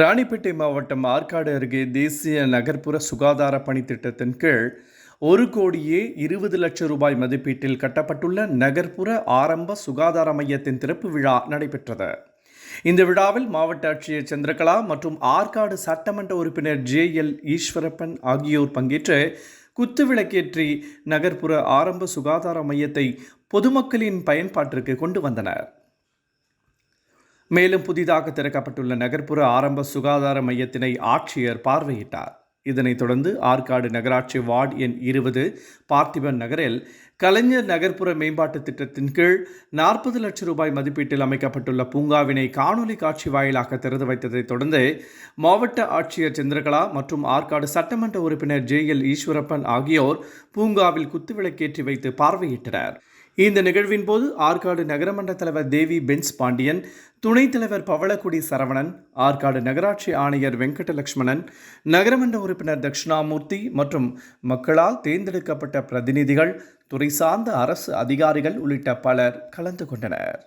ராணிப்பேட்டை மாவட்டம் ஆற்காடு அருகே தேசிய நகர்ப்புற சுகாதார பணி திட்டத்தின் கீழ் ஒரு கோடியே இருபது லட்சம் ரூபாய் மதிப்பீட்டில் கட்டப்பட்டுள்ள நகர்ப்புற ஆரம்ப சுகாதார மையத்தின் திறப்பு விழா நடைபெற்றது. இந்த விழாவில் மாவட்ட ஆட்சியர் சந்திரகலா மற்றும் ஆற்காடு சட்டமன்ற உறுப்பினர் ஜே எல் ஈஸ்வரப்பன் ஆகியோர் பங்கேற்று குத்துவிளக்கேற்றி நகர்ப்புற ஆரம்ப சுகாதார மையத்தை பொதுமக்களின் பயன்பாட்டிற்கு கொண்டு வந்தனர். மேலும் புதிதாக திறக்கப்பட்டுள்ள நகர்ப்புற ஆரம்ப சுகாதார மையத்தினை ஆட்சியர் பார்வையிட்டார். இதனைத் தொடர்ந்து ஆற்காடு நகராட்சி வார்டு எண் இருபது பார்த்திபன் நகரில் கலைஞர் நகர்ப்புற மேம்பாட்டு திட்டத்தின் கீழ் நாற்பது லட்சம் ரூபாய் மதிப்பீட்டில் அமைக்கப்பட்டுள்ள பூங்காவினை காணொலி காட்சி வாயிலாக திறந்து வைத்ததைத் தொடர்ந்து மாவட்ட ஆட்சியர் சந்திரகலா மற்றும் ஆற்காடு சட்டமன்ற உறுப்பினர் ஜே எல் ஈஸ்வரப்பன் ஆகியோர் பூங்காவில் குத்துவிளக்கேற்றி வைத்து பார்வையிட்டனர். இந்த நிகழ்வின் போது ஆற்காடு நகரமன்ற தலைவர் தேவி பென்ஸ் பாண்டியன் துணைத் தலைவர் பவளக்குடி சரவணன் ஆற்காடு நகராட்சி ஆணையர் வெங்கடலட்சுமணன் நகரமன்ற உறுப்பினர் தட்சிணாமூர்த்தி மற்றும் மக்களால் தேர்ந்தெடுக்கப்பட்ட பிரதிநிதிகள் துறை சார்ந்த அரசு அதிகாரிகள் உள்ளிட்ட பலர் கலந்து கொண்டனர்.